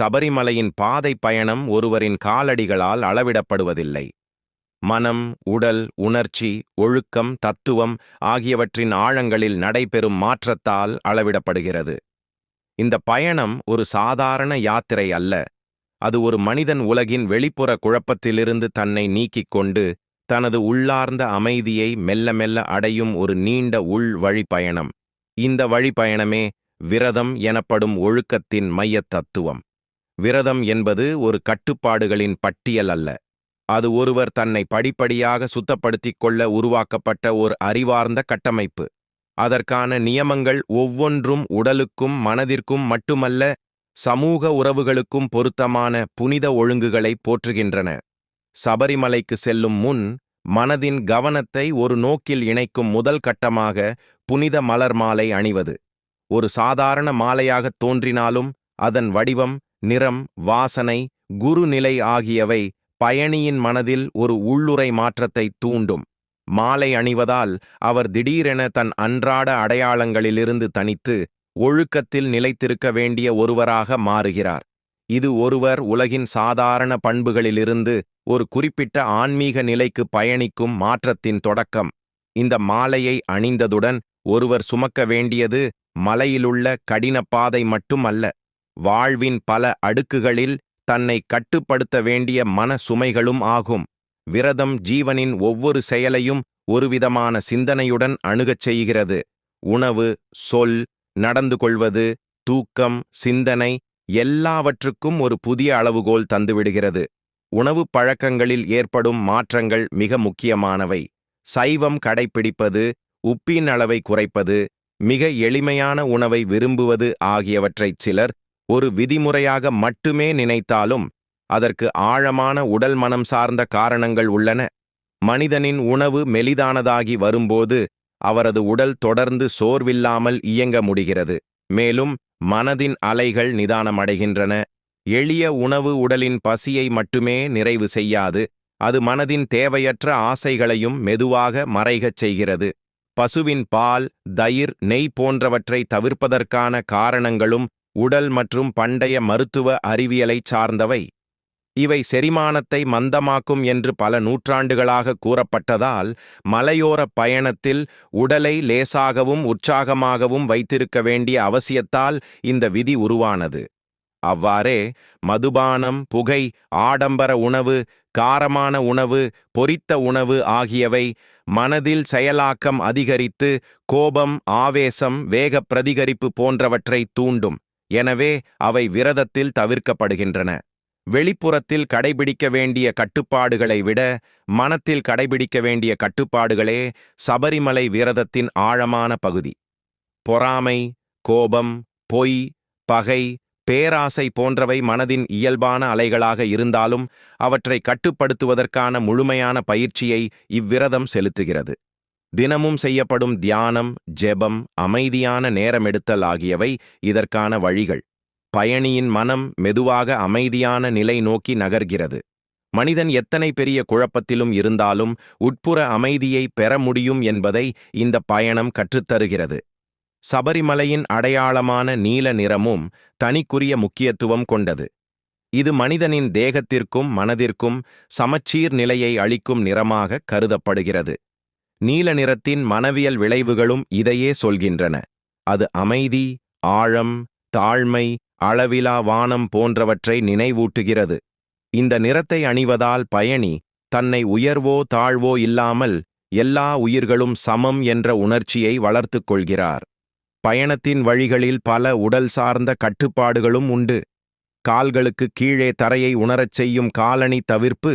சபரிமலையின் பாதை பயணம் ஒருவரின் காலடிகளால் அளவிடப்படுவதில்லை. மனம் உடல் உணர்ச்சி ஒழுக்கம் தத்துவம் ஆகியவற்றின் ஆழங்களில் நடைபெறும் மாற்றத்தால் அளவிடப்படுகிறது. இந்த பயணம் ஒரு சாதாரண யாத்திரை அல்ல. அது ஒரு மனிதன் உலகின் வெளிப்புற குழப்பத்திலிருந்து தன்னை நீக்கிக் கொண்டு தனது உள்ளார்ந்த அமைதியை மெல்ல மெல்ல அடையும் ஒரு நீண்ட உள் வழிப்பயணம் இந்த வழிப்பயணமே விரதம் எனப்படும் ஒழுக்கத்தின் மையத் தத்துவம். விரதம் என்பது ஒரு கட்டுப்பாடுகளின் பட்டியல் அல்ல. அது ஒருவர் தன்னை படிப்படியாக சுத்தப்படுத்திக் கொள்ள உருவாக்கப்பட்ட ஒரு அறிவார்ந்த கட்டமைப்பு. அதற்கான நியமங்கள் ஒவ்வொன்றும் உடலுக்கும் மனதிற்கும் மட்டுமல்ல சமூக உறவுகளுக்கும் பொருத்தமான புனித ஒழுங்குகளை போற்றுகின்றன. சபரிமலைக்கு செல்லும் முன் மனதின் கவனத்தை ஒரு நோக்கில் இணைக்கும் முதல் கட்டமாக புனித மலர் மாலை அணிவது. ஒரு சாதாரண மாலையாகத் தோன்றினாலும் அதன் வடிவம் நிறம் வாசனை குருநிலை ஆகியவை பயணியின் மனதில் ஒரு உள்ளுரை மாற்றத்தை தூண்டும். மாலை அணிவதால் அவர் திடீரென தன் அன்றாட அடையாளங்களிலிருந்து தனித்து ஒழுக்கத்தில் நிலைத்திருக்க வேண்டிய ஒருவராக மாறுகிறார். இது ஒருவர் உலகின் சாதாரண பண்புகளிலிருந்து ஒரு குறிப்பிட்ட ஆன்மீக நிலைக்கு பயணிக்கும் மாற்றத்தின் தொடக்கம். இந்த மாலையை அணிந்ததுடன் ஒருவர் சுமக்க வேண்டியது மலையிலுள்ள கடினப்பாதை பாதை மட்டுமல்ல வாழ்வின் பல அடுக்குகளில் தன்னை கட்டுப்படுத்த வேண்டிய மன சுமைகளும் ஆகும். விரதம் ஜீவனின் ஒவ்வொரு செயலையும் ஒருவிதமான சிந்தனையுடன் அணுகச் செய்கிறது. உணவு சொல் நடந்து கொள்வது தூக்கம் சிந்தனை எல்லாவற்றுக்கும் ஒரு புதிய அளவுகோல் தந்துவிடுகிறது. உணவுப் பழக்கங்களில் ஏற்படும் மாற்றங்கள் மிக முக்கியமானவை. சைவம் கடைப்பிடிப்பது உப்பின் அளவை குறைப்பது மிக எளிமையான உணவை விரும்புவது ஆகியவற்றைச் சிலர் ஒரு விதிமுறையாக மட்டுமே நினைத்தாலும் அதற்கு ஆழமான உடல் மனம் சார்ந்த காரணங்கள் உள்ளன. மனிதனின் உணவு மெலிதானதாகி வரும்போது அவரது உடல் தொடர்ந்து சோர்வில்லாமல் இயங்க முடிகிறது. மேலும் மனதின் அலைகள் நிதானமடைகின்றன. எளிய உணவு உடலின் பசியை மட்டுமே நிறைவு செய்யாது. அது மனதின் தேவையற்ற ஆசைகளையும் மெதுவாக மறைகச் செய்கிறது. பசுவின் பால் தயிர் நெய் போன்றவற்றை தவிர்ப்பதற்கான காரணங்களும் உடல் மற்றும் பண்டைய மருத்துவ அறிவியலைச் சார்ந்தவை. இவை செரிமானத்தை மந்தமாக்கும் என்று பல நூற்றாண்டுகளாக கூறப்பட்டதால் மலையோரப் பயணத்தில் உடலை லேசாகவும் உற்சாகமாகவும் வைத்திருக்க வேண்டிய அவசியத்தால் இந்த விதி உருவானது. அவ்வாறே மதுபானம் புகை ஆடம்பர உணவு காரமான உணவு பொரித்த உணவு ஆகியவை மனதில் செயலாக்கம் அதிகரித்து கோபம் ஆவேசம் வேக பிரதிகரிப்பு போன்றவற்றை தூண்டும். எனவே அவை விரதத்தில் தவிர்க்கப்படுகின்றன. வெளிப்புறத்தில் கடைபிடிக்க வேண்டிய கட்டுப்பாடுகளை விட மனத்தில் கடைபிடிக்க வேண்டிய கட்டுப்பாடுகளே சபரிமலை விரதத்தின் ஆழமான பகுதி. பொறாமை கோபம் பொய் பகை பேராசை போன்றவை மனதின் இயல்பான அலைகளாக இருந்தாலும் அவற்றை கட்டுப்படுத்துவதற்கான முழுமையான பயிற்சியை இவ்விரதம் செலுத்துகிறது. தினமும் செய்யப்படும் தியானம் ஜெபம் அமைதியான நேரமெடுத்தல் ஆகியவை இதற்கான வழிகள். பயணியின் மனம் மெதுவாக அமைதியான நிலை நோக்கி நகர்கிறது. மனிதன் எத்தனை பெரிய குழப்பத்திலும் இருந்தாலும் உட்புற அமைதியை பெற முடியும் என்பதை இந்த பயணம் கற்றுத்தருகிறது. சபரிமலையின் அடையாளமான நீல நிறமும் தனிக்குரிய முக்கியத்துவம் கொண்டது. இது மனிதனின் தேகத்திற்கும் மனதிற்கும் சமச்சீர் நிலையை அளிக்கும் நிறமாக கருதப்படுகிறது. நீல நிறத்தின் மனவியல் விளைவுகளும் இதையே சொல்கின்றன. அது அமைதி ஆழம் தாழ்மை அளவிலா வானம் போன்றவற்றை நினைவூட்டுகிறது. இந்த நிறத்தை அணிவதால் பயணி தன்னை உயர்வோ தாழ்வோ இல்லாமல் எல்லா உயிர்களும் சமம் என்ற உணர்ச்சியை வளர்த்துக் கொள்கிறார். பயணத்தின் வழிகளில் பல உடல் சார்ந்த கட்டுப்பாடுகளும் உண்டு. கால்களுக்கு கீழே தரையை உணரச் செய்யும் காலணி தவிர்ப்பு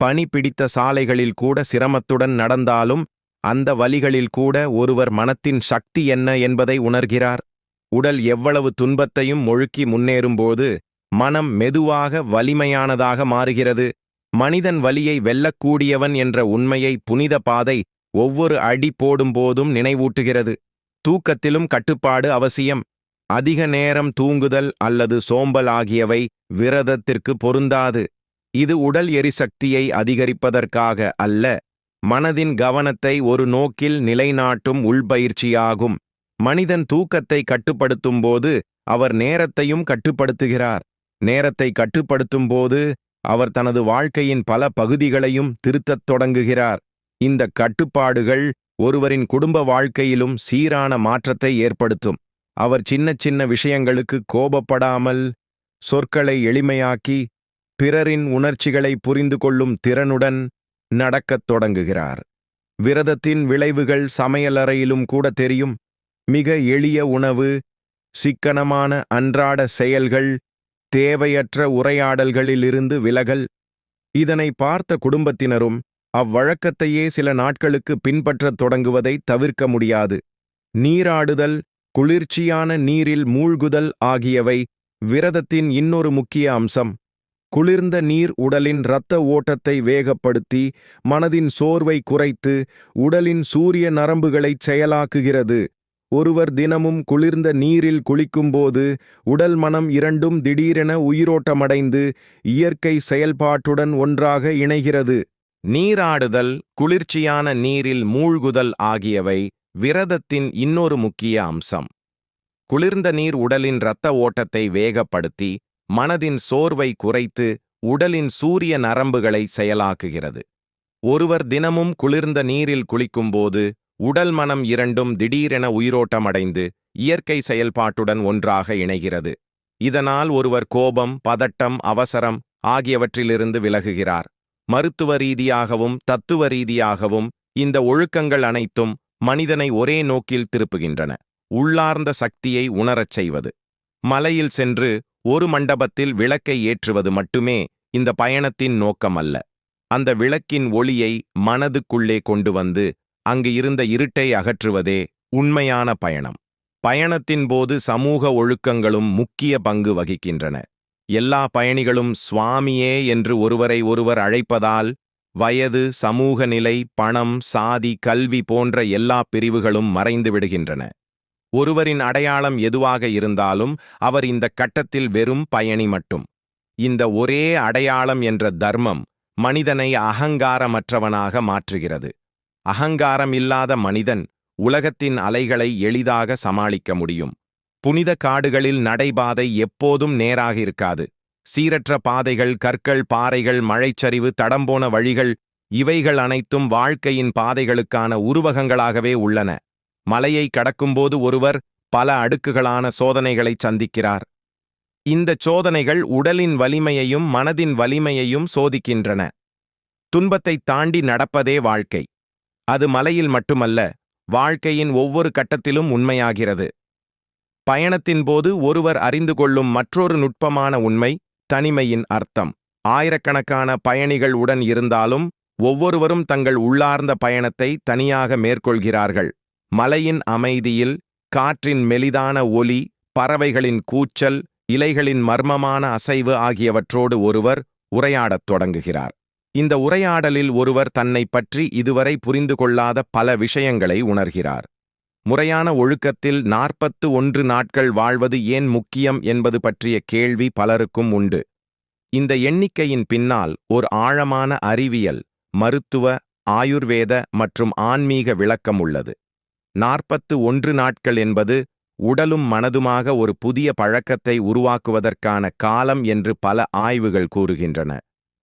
பனி பிடித்த சாலைகளில் கூட சிரமத்துடன் நடந்தாலும் அந்த வலிகளில் கூட ஒருவர் மனத்தின் சக்தி என்ன என்பதை உணர்கிறார். உடல் எவ்வளவு துன்பத்தையும் ஒழுக்கி முன்னேறும்போது மனம் மெதுவாக வலிமையானதாக மாறுகிறது. மனிதன் வலியை வெல்லக்கூடியவன் என்ற உண்மையை புனித பாதை ஒவ்வொரு அடி போடும்போதும் நினைவூட்டுகிறது. தூக்கத்திலும் கட்டுப்பாடு அவசியம். அதிக நேரம் தூங்குதல் அல்லது சோம்பல் ஆகியவை விரதத்திற்கு பொருந்தாது. இது உடல் எரிசக்தியை அதிகரிப்பதற்காக அல்ல மனதின் கவனத்தை ஒரு நோக்கில் நிலைநாட்டும் உள்பயிற்சியாகும். மனிதன் தூக்கத்தை கட்டுப்படுத்தும்போது அவர் நேரத்தையும் கட்டுப்படுத்துகிறார். நேரத்தை கட்டுப்படுத்தும் போது அவர் தனது வாழ்க்கையின் பல பகுதிகளையும் திருத்தத் தொடங்குகிறார். இந்த கட்டுப்பாடுகள் ஒருவரின் குடும்ப வாழ்க்கையிலும் சீரான மாற்றத்தை ஏற்படுத்தும். அவர் சின்ன சின்ன விஷயங்களுக்கு கோபப்படாமல் சொற்களை எளிமையாக்கி பிறரின் உணர்ச்சிகளை புரிந்து கொள்ளும் திறனுடன் நடக்கத் தொடங்குகிறார். விரதத்தின் விளைவுகள் சமையலறையிலும் கூட தெரியும். மிக எளிய உணவு சிக்கனமான அன்றாட செயல்கள் தேவையற்ற உரையாடல்களிலிருந்து விலகல். இதனை பார்த்த குடும்பத்தினரும் அவ்வழக்கத்தையே சில நாட்களுக்கு பின்பற்றத் தொடங்குவதை தவிர்க்க முடியாது. நீராடுதல் குளிர்ச்சியான நீரில் மூழ்குதல் ஆகியவை விரதத்தின் இன்னொரு முக்கிய அம்சம். குளிர்ந்த நீர் உடலின் இரத்த ஓட்டத்தை வேகப்படுத்தி மனதின் சோர்வை குறைத்து உடலின் சூரிய நரம்புகளைச் செயலாக்குகிறது. ஒருவர் தினமும் குளிர்ந்த நீரில் குளிக்கும்போது உடல் மனம் இரண்டும் திடீரென உயிரோட்டமடைந்து இயற்கை செயல்பாட்டுடன் ஒன்றாக இணைகிறது. நீராடுதல் குளிர்ச்சியான நீரில் மூழ்குதல் ஆகியவை விரதத்தின் இன்னொரு முக்கிய அம்சம். குளிர்ந்த நீர் உடலின் இரத்த ஓட்டத்தை வேகப்படுத்தி மனதின் சோர்வை குறைத்து உடலின் சூரிய நரம்புகளை செயலாக்குகிறது. ஒருவர் தினமும் குளிர்ந்த நீரில் குளிக்கும்போது உடல் மனம் இரண்டும் திடீரென உயிரோட்டமடைந்து இயற்கை செயல்பாட்டுடன் ஒன்றாக இணைகிறது. இதனால் ஒருவர் கோபம் பதட்டம் அவசரம் ஆகியவற்றிலிருந்து விலகுகிறார். மருத்துவ ரீதியாகவும் தத்துவ ரீதியாகவும் இந்த ஒழுக்கங்கள் அனைத்தும் மனிதனை ஒரே நோக்கில் திருப்புகின்றன. உள்ளார்ந்த சக்தியை உணரச் செய்வது. மலையில் சென்று ஒரு மண்டபத்தில் விளக்கை ஏற்றுவது மட்டுமே இந்த பயணத்தின் நோக்கம் அல்ல அந்த விளக்கின் ஒளியை மனதுக்குள்ளே கொண்டு வந்து அங்கு இருந்த இருட்டை அகற்றுவதே உண்மையான பயணம். பயணத்தின் போது சமூக ஒழுக்கங்களும் முக்கிய பங்கு வகிக்கின்றன. எல்லா பயணிகளும் சுவாமியே என்று ஒருவரை ஒருவர் அழைப்பதால் வயது சமூக நிலை பணம் சாதி கல்வி போன்ற எல்லா பிரிவுகளும் மறைந்து விடுகின்றன. ஒருவரின் அடையாளம் எதுவாக இருந்தாலும் அவர் இந்த கட்டத்தில் வெறும் பயணி மட்டும். இந்த ஒரே அடையாளம் என்ற தர்மம் மனிதனை அகங்காரமற்றவனாக மாற்றுகிறது. அகங்காரம் இல்லாத மனிதன் உலகத்தின் அலைகளை எளிதாக சமாளிக்க முடியும். புனித காடுகளில் நடைபாதை எப்போதும் நேராக இருக்காது. சீரற்ற பாதைகள் கற்கள் பாறைகள் மழைச்சரிவு தடம்போன வழிகள் இவைகள் அனைத்தும் வாழ்க்கையின் பாதைகளுக்கான உருவகங்களாகவே உள்ளன. மலையை கடக்கும்போது ஒருவர் பல அடுக்குகளான சோதனைகளை சந்திக்கிறார். இந்த சோதனைகள் உடலின் வலிமையையும் மனதின் வலிமையையும் சோதிக்கின்றன. துன்பத்தை தாண்டி நடப்பதே வாழ்க்கை. அது மலையில் மட்டுமல்ல வாழ்க்கையின் ஒவ்வொரு கட்டத்திலும் உண்மையாகிறது. பயணத்தின் போது ஒருவர் அறிந்து கொள்ளும் மற்றொரு நுட்பமான உண்மை தனிமையின் அர்த்தம். ஆயிரக்கணக்கான பயணிகள் உடன் இருந்தாலும் ஒவ்வொருவரும் தங்கள் உள்ளார்ந்த பயணத்தை தனியாக மேற்கொள்கிறார்கள். மலையின் அமைதியில் காற்றின் மெலிதான ஒலி பறவைகளின் கூச்சல் இலைகளின் மர்மமான அசைவு ஆகியவற்றோடு ஒருவர் உரையாடத் தொடங்குகிறார். இந்த உரையாடலில் ஒருவர் தன்னை பற்றி இதுவரை புரிந்து கொள்ளாத பல விஷயங்களை உணர்கிறார். முறையான ஒழுக்கத்தில் நாற்பத்து ஒன்று நாட்கள் வாழ்வது ஏன் முக்கியம் என்பது பற்றிய கேள்வி பலருக்கும் உண்டு. இந்த எண்ணிக்கையின் பின்னால் ஒரு ஆழமான அறிவியல் மருத்துவ ஆயுர்வேத மற்றும் ஆன்மீக விளக்கம் உள்ளது. நாற்பத்து ஒன்று நாட்கள் என்பது உடலும் மனதுமாக ஒரு புதிய பழக்கத்தை உருவாக்குவதற்கான காலம் என்று பல ஆய்வுகள் கூறுகின்றன.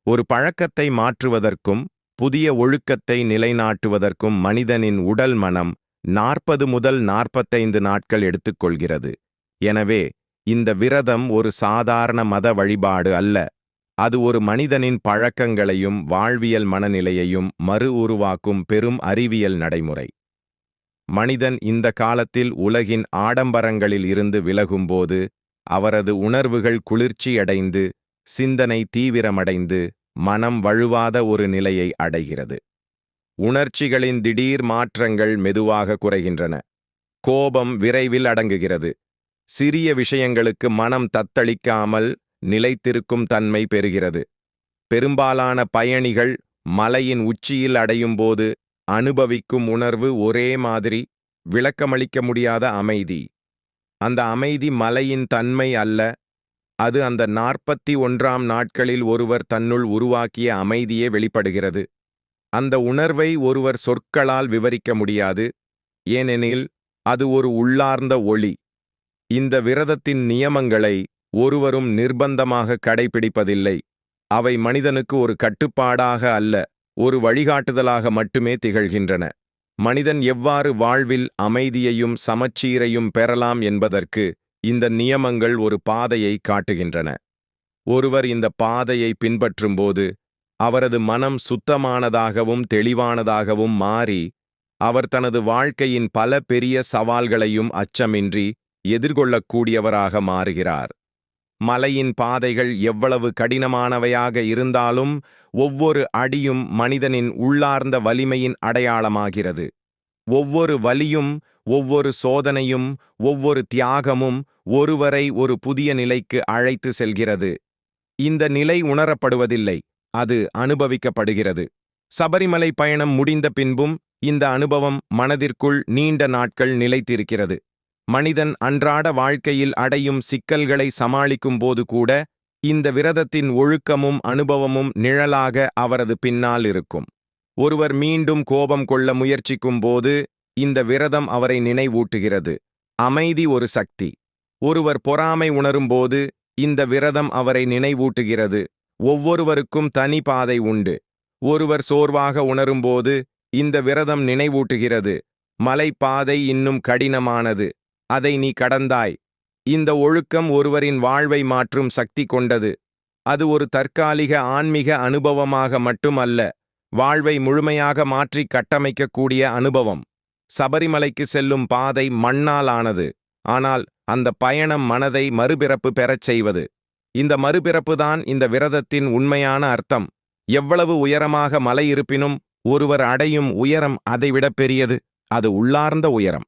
ஒரு பழக்கத்தை மாற்றுவதற்கும் புதிய ஒழுக்கத்தை நிலைநாட்டுவதற்கும் மனிதனின் உடல் மனம் நாற்பது முதல் நாற்பத்தைந்து நாட்கள் எடுத்துக்கொள்கிறது. எனவே இந்த விரதம் ஒரு சாதாரண மத வழிபாடு அல்ல. அது ஒரு மனிதனின் பழக்கங்களையும் வாழ்வியல் மனநிலையையும் மறு உருவாக்கும் பெரும் அறிவியல் நடைமுறை. மனிதன் இந்த காலத்தில் உலகின் ஆடம்பரங்களில் இருந்து விலகும்போது அவரது உணர்வுகள் குளிர்ச்சியடைந்து சிந்தனை தீவிரமடைந்து மனம் வழுவாத ஒரு நிலையை அடைகிறது. உணர்ச்சிகளின் திடீர் மாற்றங்கள் மெதுவாக குறைகின்றன. கோபம் விரைவில் அடங்குகிறது. சிறிய விஷயங்களுக்கு மனம் தத்தளிக்காமல் நிலைத்திருக்கும் தன்மை பெறுகிறது. பெரும்பாலான பயணிகள் மலையின் உச்சியில் அடையும்போது அனுபவிக்கும் உணர்வு ஒரே மாதிரி விளக்கமளிக்க முடியாத அமைதி. அந்த அமைதி மலையின் தன்மை அல்ல. அது அந்த நாற்பத்தி ஒன்றாம் நாட்களில் ஒருவர் தன்னுள் உருவாக்கிய அமைதியே வெளிப்படுகிறது. அந்த உணர்வை ஒருவர் சொற்களால் விவரிக்க முடியாது. ஏனெனில் அது ஒரு உள்ளார்ந்த ஒளி. இந்த விரதத்தின் நியமங்களை ஒருவரும் நிர்பந்தமாக கடைபிடிப்பதில்லை. அவை மனிதனுக்கு ஒரு கட்டுப்பாடாக அல்ல. ஒரு வழிகாட்டுதலாக மட்டுமே திகழ்கின்றன. மனிதன் எவ்வாறு வாழ்வில் அமைதியையும் சமச்சீரையும் பெறலாம் என்பதற்கு இந்த நியமங்கள் ஒரு பாதையை காட்டுகின்றன. ஒருவர் இந்த பாதையை பின்பற்றும்போது அவரது மனம் சுத்தமானதாகவும் தெளிவானதாகவும் மாறி அவர் தனது வாழ்க்கையின் பல பெரிய சவால்களையும் அச்சமின்றி எதிர்கொள்ளக்கூடியவராக மாறுகிறார். மலையின் பாதைகள் எவ்வளவு கடினமானவையாக இருந்தாலும் ஒவ்வொரு அடியும் மனிதனின் உள்ளார்ந்த வலிமையின் அடையாளமாகிறது. ஒவ்வொரு வலியும் ஒவ்வொரு சோதனையும் ஒவ்வொரு தியாகமும் ஒருவரை ஒரு புதிய நிலைக்கு அழைத்து செல்கிறது. இந்த நிலை உணரப்படுவதில்லை அது அனுபவிக்கப்படுகிறது. சபரிமலை பயணம் முடிந்த பின்பும் இந்த அனுபவம் மனதிற்குள் நீண்ட நாட்கள் நிலைத்திருக்கிறது. மனிதன் அன்றாட வாழ்க்கையில் அடையும் சிக்கல்களை சமாளிக்கும் போது கூட இந்த விரதத்தின் ஒழுக்கமும் அனுபவமும் நிழலாக அவரது பின்னால் இருக்கும். ஒருவர் மீண்டும் கோபம் கொள்ள முயற்சிக்கும் போது இந்த விரதம் அவரை நினைவூட்டுகிறது. அமைதி ஒரு சக்தி. ஒருவர் பொறாமை உணரும்போது இந்த விரதம் அவரை நினைவூட்டுகிறது. ஒவ்வொருவருக்கும் தனி பாதை உண்டு. ஒருவர் சோர்வாக உணரும்போது இந்த விரதம் நினைவூட்டுகிறது. மலைப்பாதை இன்னும் கடினமானது. அதை நீ கடந்தாய். இந்த ஒழுக்கம் ஒருவரின் வாழ்வை மாற்றும் சக்தி கொண்டது. அது ஒரு தற்காலிக ஆன்மீக அனுபவமாக மட்டுமல்ல வாழ்வை முழுமையாக மாற்றி கட்டமைக்கக்கூடிய அனுபவம். சபரிமலைக்கு செல்லும் பாதை மண்ணால் ஆனது ஆனால் அந்த பயணம் மனதை மறுபிறப்பு பெறச் செய்வது. இந்த மறுபிறப்புதான் இந்த விரதத்தின் உண்மையான அர்த்தம். எவ்வளவு உயரமாக மலை இருப்பினும் ஒருவர் அடையும் உயரம் அதைவிட பெரியது அது உள்ளார்ந்த உயரம்.